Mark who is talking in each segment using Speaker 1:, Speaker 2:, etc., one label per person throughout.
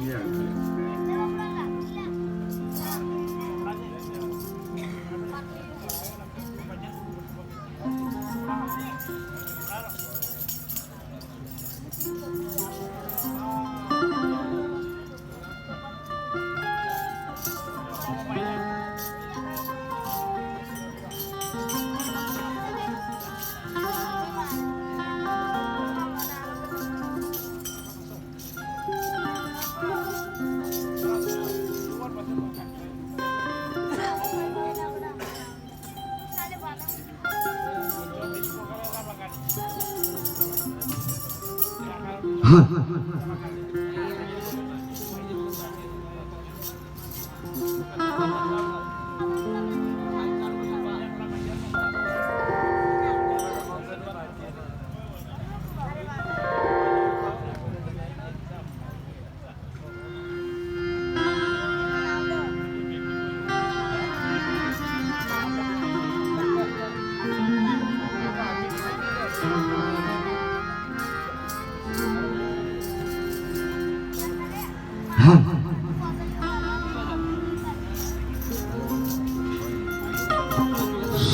Speaker 1: Yeah. Га.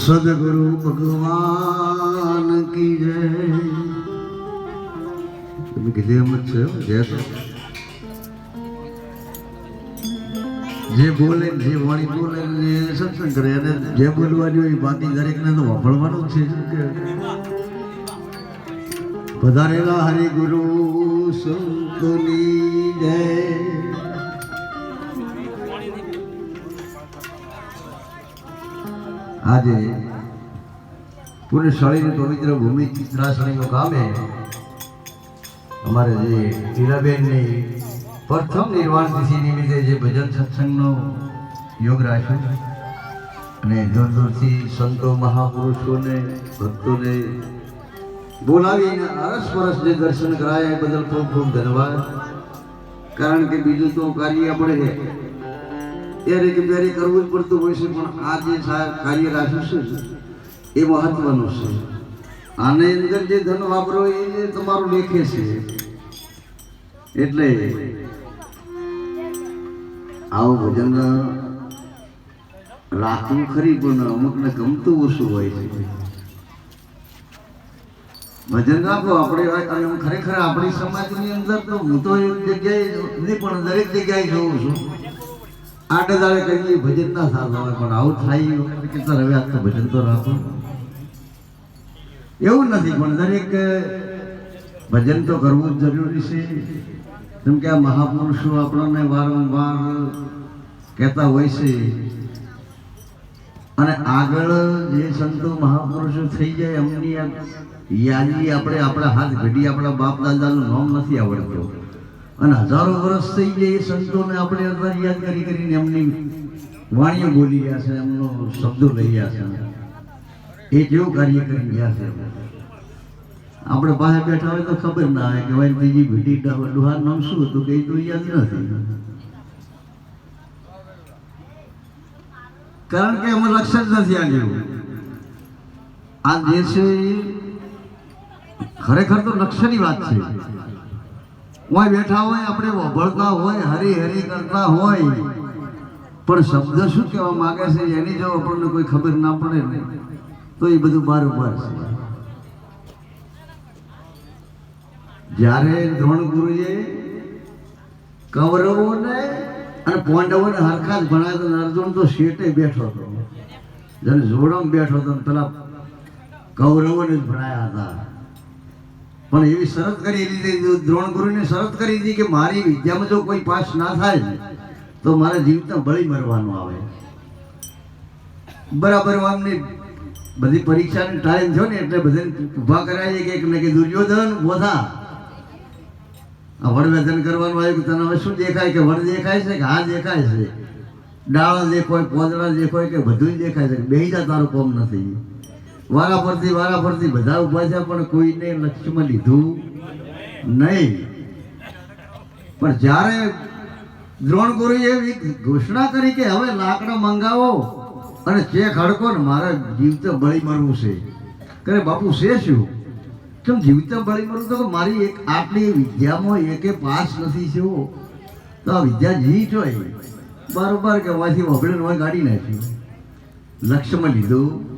Speaker 1: સદગુરુ ભગવાન કી જય. તમે કીધું એમ જ છે જય. જે બોલે, જે વાણી બોલે, જે સત્સંગ કરે અને જે બોલવાની હોય બાકી દરેકને તો વાપરવાનું છે પધારેલા હરિગુરુ, સંતની જય. આજે પુણ્યશાળીની પવિત્ર ભૂમિ ચિત્રાશળીનો ગામે અમારે જે ટીલાબેનની પ્રથમ નિર્વાણ તિથિ નિમિત્તે જે ભજન સત્સંગનો યોગ રાખ્યો અને દૂર દૂરથી સંતો મહાપુરુષોને, ભક્તોને બોલાવીને અરસ પરસ જે દર્શન કરાયા એ બદલ ખૂબ ખૂબ ધન્યવાદ. કારણ કે બીજું તો કાર્ય આપણે એ કે ત્યારે કરવું જ પડતું હોય છે, પણ આ જે સાહેબ કાર્ય રાખ્યું છે, એ મહત્વનું છે. આને અંદર જે ધન વાપરો એ જે તમારું લેખે છે. એટલે આવું ભજન રાખવું ખરી, પણ અમુકને ગમતું ઓછું હોય છે. ભજન રાખો, આપણે ખરેખર આપણી સમાજની અંદર તો હું તો એક જગ્યાએ નહીં પણ દરેક જગ્યાએ જોઉં છું. આટે દાડે કહીએ, ભજન ના હોય પણ આવું થાય કે સર, હવે આ તો ભજન તો રાખો. એવું નથી, પણ દરેક ભજન તો કરવું જ જરૂરી છે. જેમ કે આ મહાપુરુષો આપણને વારંવાર કહેતા હોય છે. અને આગળ જે સંતો મહાપુરુષો થઈ જાય, એમની યાદી આપણે, આપણા હાથ ઘડી આપણા બાપ દાદાનું નામ નથી આવડતું. અને હજારો વર્ષ થઈ જાય એ સંતોને આપણે અત્યારે યાદ કરી કરીને એમની વાણીઓ બોલી ગયા છે, એમનો શબ્દો લઈ ગયા છે. એ જેવું કાર્ય કરી ગયા છે. આપણે પાસે બેઠા હોય તો ખબર ના આવે કે ભાઈ ત્રીજી ભીડી ડુહાર નામ શું હતું કે તો યાદ નથી કારણ કે એમાં લક્ષ જ નથી આવ્યું આ જે છે ખરેખર તો લક્ષ્યની વાત છે. ઓય બેઠા હોય, આપણે વભળતા હોય હરી હરી કરતા હોય. પણ શબ્દ શું કહેવા માંગે છે, એની જો આપણને કોઈ ખબર ના પડે ને. તો એ બધું બારોબાર છે. જ્યારે દ્રોણ ગુરુએ કૌરવોને અને પાંડવોને હરખા જ ભણાવ્યો અર્જુન તો શેટે બેઠો હતો. જેને જોડમ બેઠો હતો પેલા કૌરવોને જ ભણાયા હતા. પણ એવી શરત કરી દીધી દ્રોણ ગુરુને શરત કરી દીધી કે મારી વિદ્યામાં જો કોઈ પાસ ના થાય તો મારે જીવતા બળી મરવાનું આવે. બરાબર આમની બધી પરીક્ષાની ટાઈમ થયો ને, એટલે બધાને ઊભા કરાય છે કે દુર્યોધન, બોધા. આ વડવેધન કરવાનું આવ્યું કે તને હવે શું દેખાય કે વડ દેખાય છે કે હા દેખાય છે? ડાળા દેખાય પોદળા દેખાય કે બધું દેખાય છે. બે તારું કોમ નથી. વારા ફરતી વારા ફરતી બધા ઊભા છે, પણ કોઈને લક્ષ્યમાં લીધું નહીં. પણ જ્યારે દ્રોણ ગુરુએ એવી ઘોષણા કરી કે હવે લાકડા મંગાવો અને ચેક હડકો ને મારે જીવતે બળી મરવું છે. કરે, બાપુ, છે શું? કેમ જીવતે બળી મરવું? તો મારી એક આટલી વિદ્યામાં એકે પાસ નથી થયો તો આ વિદ્યા જી હોય. બરોબર કે વાંચી વગડે હોય કાઢી નાખ્યું લક્ષ્યમાં લીધું.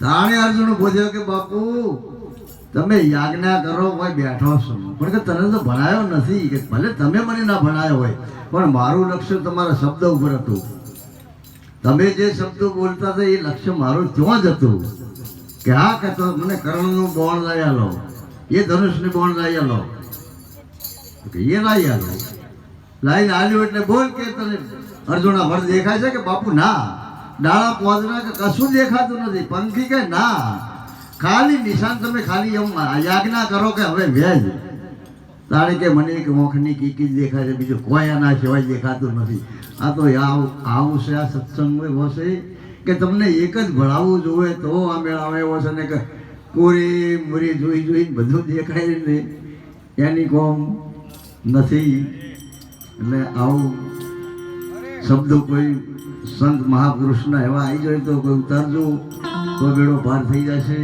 Speaker 1: તાણે અર્જુન પૂછ્યો કે, બાપુ, તમે યાજ્ઞા કરો, કોઈ બેઠો છો. પણ કે, તને તો ભણાયો નથી, કે ભલે તમે મને ના ભણાયો હોય, પણ મારું લક્ષ્ય તમારા શબ્દ ઉપર હતું. તમે જે શબ્દો બોલતા હતા, એ લક્ષ્ય મારું ત્યાં જ હતું. કે હા કે મને કર્ણનું બોણ લઈ આલો, એ ધનુષની બોણ લઈ આલો. કે એ લઈ આલો. લાઈને આવ્યું એટલે બોલ કે તને અર્જુના વર દેખાય છે કે, બાપુ, ના ડાળા પોદરા કે, કશું દેખાતું નથી. પંખી કે ના, ખાલી નિશાન તમે ખાલી એમ યાજ્ઞા કરો કે હવે વેજ. તારે કે મને એક મોખની કીકી દેખાય છે, બીજું કોઈ આના સિવાય દેખાતું નથી. આ તો આવું છે, આ સત્સંગ હશે કે તમને એક જ ભણાવવું જોવે તો આ મેળાવ એવો છે ને કે કોરી મોરી જોઈ જોઈને બધું દેખાય ને એની કોમ નથી. એટલે આવું શબ્દો કોઈ સંત મહાપુરુષના એવા આવી જાય તો કોઈ ઉતારજો તો બેડો પાર થઈ જશે.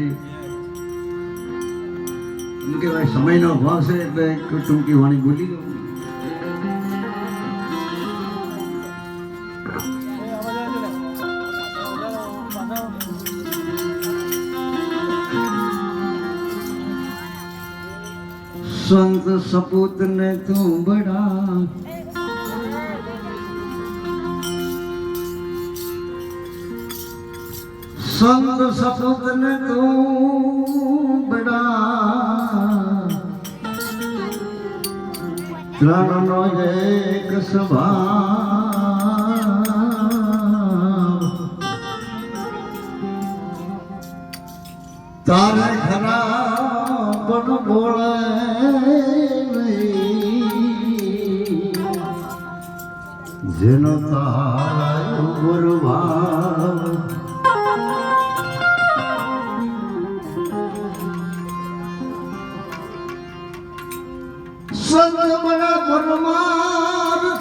Speaker 1: એમ કહેવાય, સમયનો ભાવ છે એટલે ટૂંકી વાણી બોલી દઉં. સંત સપૂત ને તું બડા સંત સપૂત ને તું બડા ત્રણ નો એક સ્વભાવ તારે ખરા પણ બોલે જેનો તારા ગુરુભાવ સંત બના પરમારથી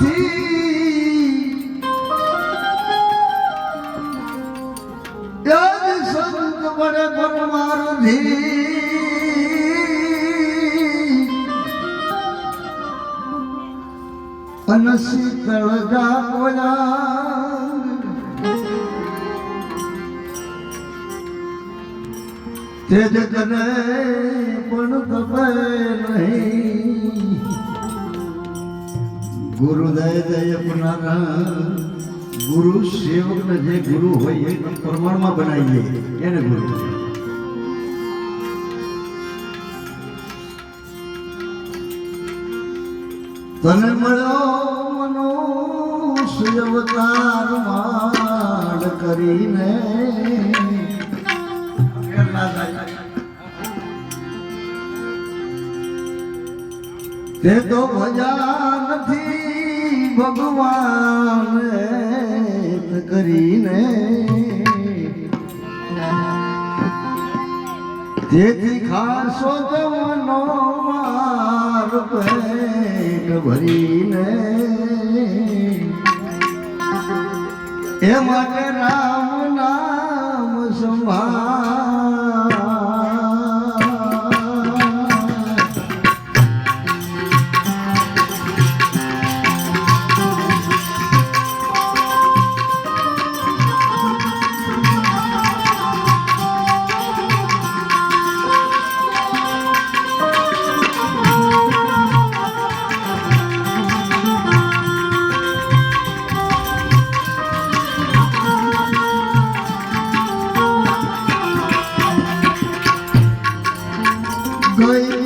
Speaker 1: સંત બને પરમારથી અને શીતળ જાગોયા તે જગને પણ તપે નહીં. ગુરુદય દય અપનારા, ગુરુ સેવકને જે ગુરુ હોય એ પ્રમાણમાં બનાવીએ, એને ગુરુ તને મળ્યો મનુષ્ય અવતાર માંડ કરીને. તે તો ભજા નથી ભગવાન કરીને. તેથી ખાસો જવાનો માર પેટ ભરીને. એ માટે રામ ગઈ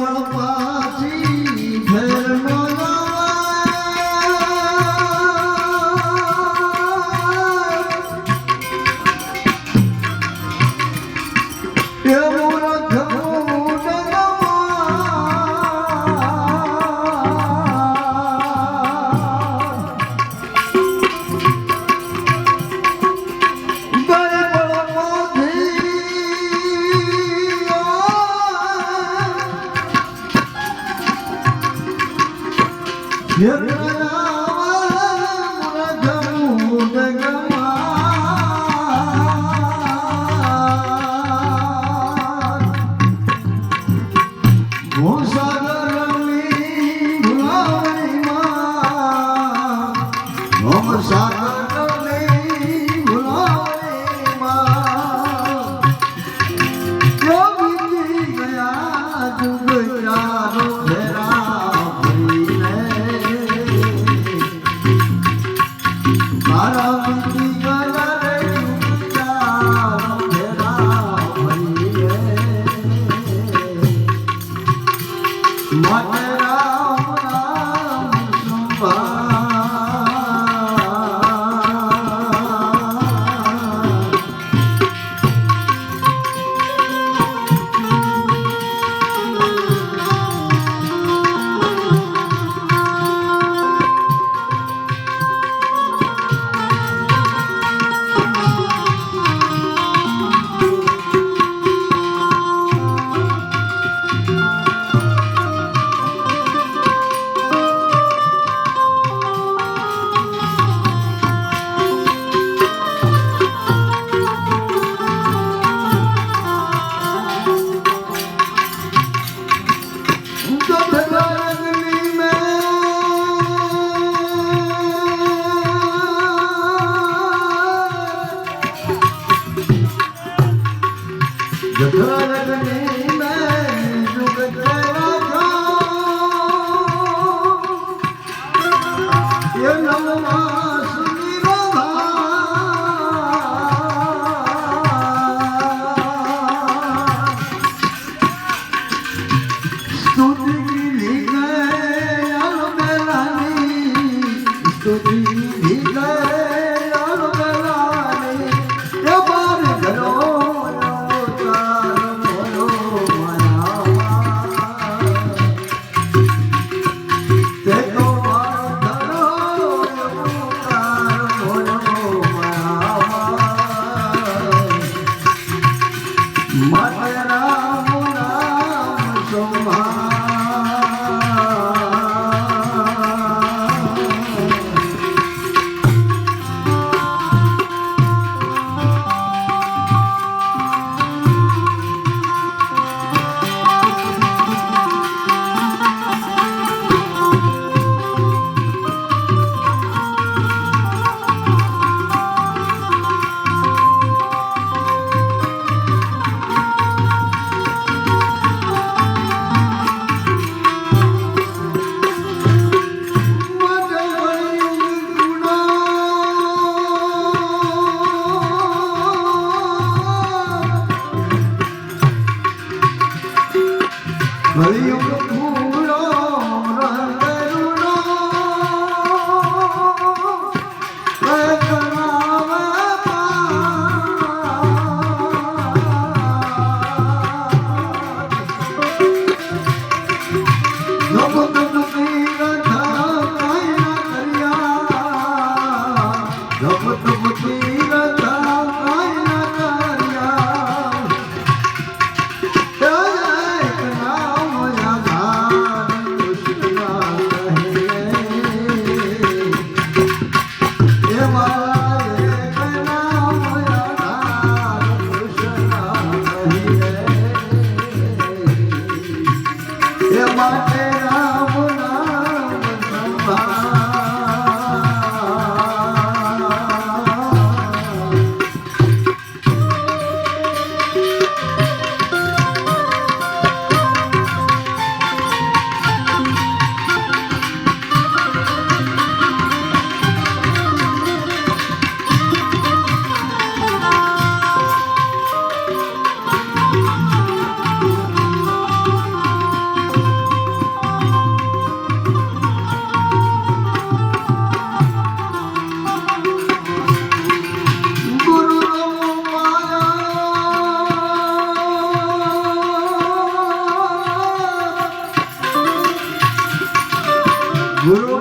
Speaker 1: ગુરુ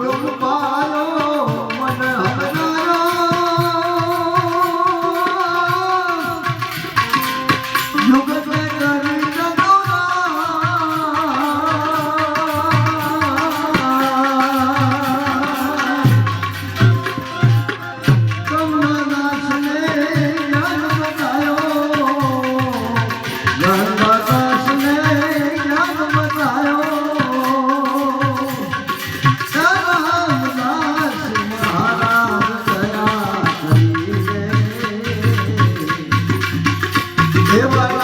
Speaker 2: Eba!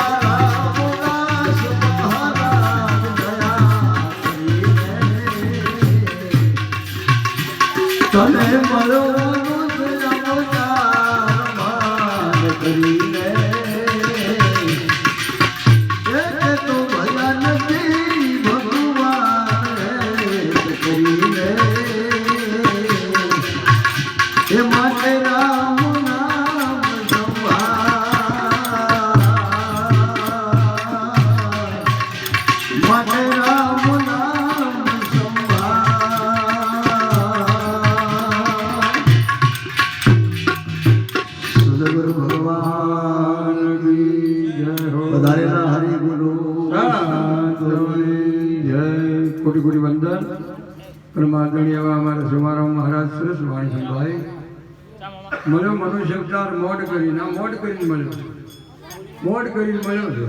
Speaker 2: સરસ વાણી સંભાળી મળ્યો મનુષ્ય અવતાર મોડ કરીને મોડ કરીને મળ્યો મોડ કરીને મળ્યો છે.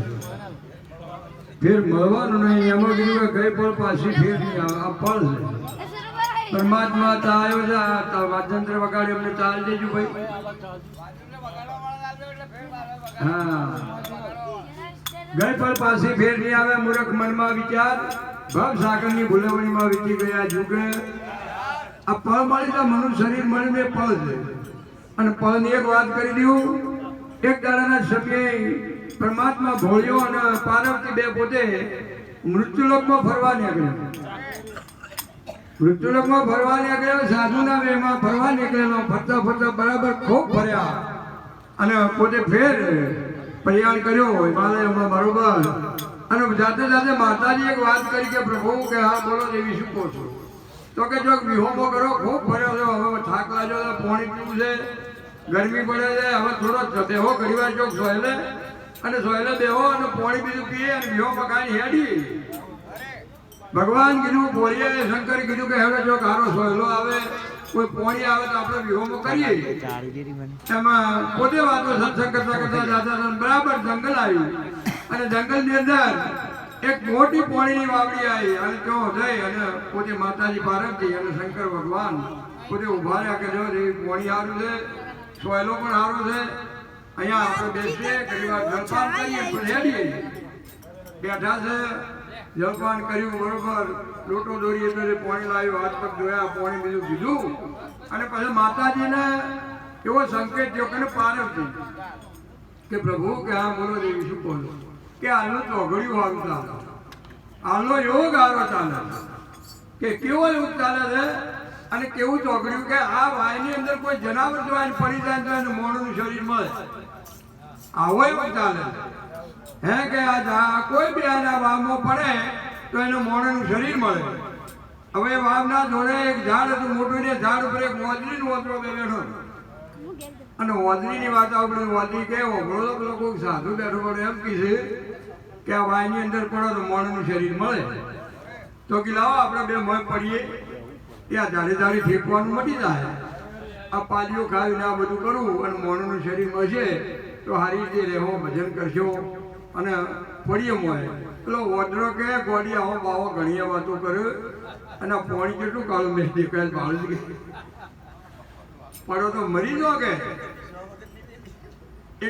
Speaker 2: ફેર મળવાનું નહીં, એમાં કીધું કે ગઈ પળ પાછી ફેર નહીં આ પળ છે. પરમાત્મા તા આવ્યો છે તા વાજંત્ર વગાડી અમને ચાલ દેજો ભાઈ. હા. ગઈ પળ પાછી ફેર નહીં આવે, મૂર્ખ મનમાં વિચાર. ભવ સાગરની ભૂલવણીમાં વીતી ગયા યુગ આ પળ મળી તો મનુષ્ય શરીર મળીને પળ છે. અને પળની એક વાત કરી દઉં, એક દાડાના સમયે પરમાત્મા ભોળ્યો અને પાર્વતી બે પોતે મૃત્યુલોકમાં ફરવા નીકળ્યા. મૃત્યુલોકમાં ફરવા નીકળ્યા, સાધુના વેમાં ફરવા નીકળેલો ફરતા ફરતા બરાબર ખૂબ ફર્યા. અને પોતે ફેર પ્રયાણ કર્યો, હિમાલયમાં બરોબર. અને જાતે જાતે માતાજી એક વાત કરી કે પ્રભુ કે હા, બોલો દેવી, શું કહો છો? તો કે જો વિહોમો કરો, ખૂબ ભર્યો છો, હવે થાક લાગ્યો છે, પાણી પીવું છે, ગરમી પડે છે, હવે થોડો દેહો ઘડી ચોક સોયલે. અને સોયલે દેહો અને પાણી બીજું પીએ અને વિહો પકાવી હેડી. ભગવાન કીધું બોલીએ શંકર કીધું કે હવે જો કારો સોયલો આવે, કોઈ પોણી આવે તો આપણે વિહોમો કરીએ. એમાં પોતે વાતો સત્સંગ કરતા કરતા જાતા. બરાબર જંગલ આવ્યું. અને જંગલની અંદર એક મોટી પોણીની વાવડી આવી અને જો જઈ અને પોતે માતાજી પાર્વતી અને શંકર ભગવાન પોતે ઊભા રહ્યા કે જો દેવી પોણી સારું છે, સોયલો પણ સારો છે. અહીંયા આપણે બેસીએ, ઘણી વાર જલપાન કરીએ પણ હેડીએ બેઠા છે જલપાન કર્યું, બરોબર. લોટો દોરી એટલે પોણી લાવ્યું, હાથ પગ જોયા પોણી બીજું કીધું. અને પછી માતાજીને એવો સંકેત થયો કે પાર્વતી કે પ્રભુ કે હા, બોલો દેવી, શું બોલો? કે આનું ચોઘડિયું સારું ચાલે. આનો એવો ગારો ચાલે કે કેવો યોગ ચાલે છે અને કેવું ચોઘડિયું કે આ વાયની અંદર કોઈ જનાવર જો આને પડી જાય તો એને મોડું શરીર મળે. આવો એવું ચાલે હે કે આ કોઈ બી આના વાવમાં પડે તો એનું મોણાનું શરીર મળે. હવે વાવના જોડે એક ઝાડ હતું, મોટું ને ઝાડ ઉપર એક મોજરીનો ઓતરો બેઠો અને ઓજરીની વાત આપણે ઓજરી કે ઓગળો લોકો સાધુ બેઠો પડે એમ કીધે કે આ વાયની અંદર પડો તો મોણનું શરીર મળે. તો કે લાવો આપણે બે મોય પડીએ. એ આ ધારે ધારે ફેંકવાનું મટી જાય. આ પાલીઓ ખાવીને આ બધું કરવું અને મોણનું શરીર મળશે તો સારી રીતે રહેવો, ભજન કરશો અને પડીએ મોય પેલો વડરો કે ગોડી, આવો બાવો, ઘણી વાતો કર્યો અને પોણી કેટલું કાળું મેં દેખાય ભાડું પડો તો મરી જો કે?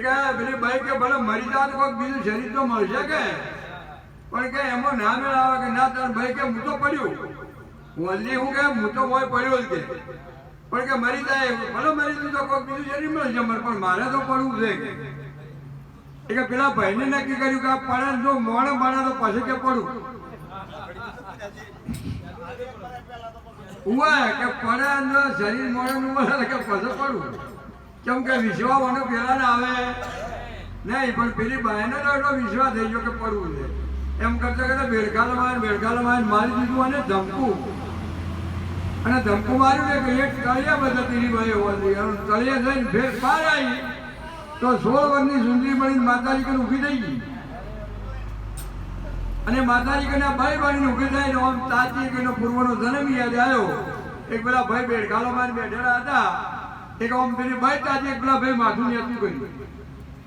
Speaker 2: કહે પેલી ભાઈ કે, ભલે મરી જાવ તો કોઈક બીજું શરીર તો મળશે કે? પણ કે, એમાં ના મેળ આવે કે ના, તાર ભાઈ કે, હું તો પડ્યું. વલ્લી હું કે, હું તો હોય પડ્યો જ કે. પણ કે, મરી જાય ભલે મરી જાય તો કોઈક બીજું શરીર મળશે પણ મારે તો પડવું છે. કે કે, પેલા ભાઈને નક્કી કર્યું કે આ પડે જો મોડે મળે તો પછી કે પડું. ઉવા કે, પડે શરીર મોડે મળે કે પછી પડું. કેમ કે વિશ્વાસ પેલા ના આવે. નહીં, પણ પેલી બહેનો એટલો વિશ્વાસ થઈ ગયો કે પડવું છે. એમ કરતા કરતા બેડકાલા માર બેડકાલા માર મારી દીધું અને ધમકું. અને ધમકું માર્યું કે એક તળિયા બધા તેરી ભાઈ હોવાથી અને તળિયા જઈને ફેર પાર આવી તો સોળ વર્ષની સુંદરી બની માતાજી કરી ઊભી થઈ ગઈ. અને માતાજી કરીને ભાઈ બનીને ઊભી થાય ને આમ તાજી પૂર્વનો જન્મ યાદ આવ્યો. એક પેલા ભાઈ બેડકાલો માર બેઠેલા હતા. એક આમ પેલી ભાઈ તાજી પેલા ભાઈ માથું નેતું કર્યું.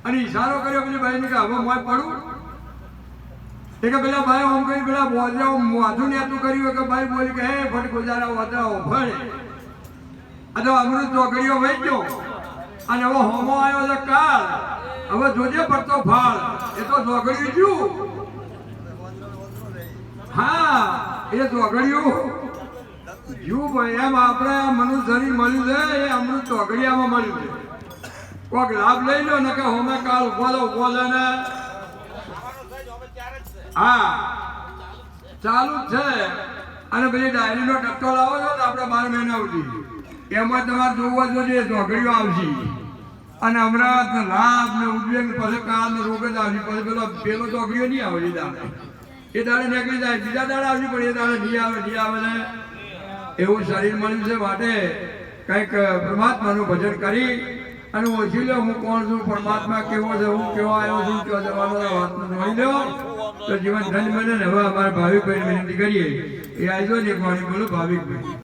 Speaker 2: અને ઈશારો કર્યો પેલી ભાઈને કે હવે મોય પડું? એ કે પેલા ભાઈ આમ કરી પેલા આમ માથું નેતું કર્યું. કે ભાઈ બોલી કે, હે ફટ ગુજારા વાતરા ભણે. આ તો અમૃત ચોકડીઓ ગયો. અને હવે હોમો આવ્યો છે કાલ હવે જોજે પડતો ફાળ. એ તો ચોકડી જ્યું હા, એ ચોકડીયું ભાઈ, એમ આપણે મનુષ્યરી મળ્યું છે એ અમૃત ચોકડિયામાં મળ્યું છે. કોઈક લાભ લઈ લો ને કે હોમે કાલ ઊભો લો ઊભો લે ને. હા, ચાલુ જ છે. અને પછી ડાયરીનો ટક્કો લાવો છો ને આપણે બાર મહિના સુધી. એમાં તમારે જોવા જોઈએ ચોકડીઓ આવશે. અને અમદાવાદ લાભ ને ઉદ્વેગ પછી કાલ ને રોગ જ આવશે. પછી પેલો પેલો ચોકડીઓ નહીં આવે, એ દાડે. એ દાડે નીકળી જાય, બીજા દાડે આવશે, પણ એ દાડે નહીં આવે નહીં આવે ને. એવું શરીર મળ્યું છે માટે કંઈક પરમાત્માનું ભજન કરી અને ઓછી લો હું કોણ છું? પરમાત્મા કેવો છે? હું કેવો આવ્યો છું? કેવો જવાનો વાતને જોઈ લો તો જીવન ધન બને ને હવે અમારા ભાવિકભાઈ વિનંતી કરીએ. એ આવજો ને વાણી બોલો, ભાવિકભાઈ.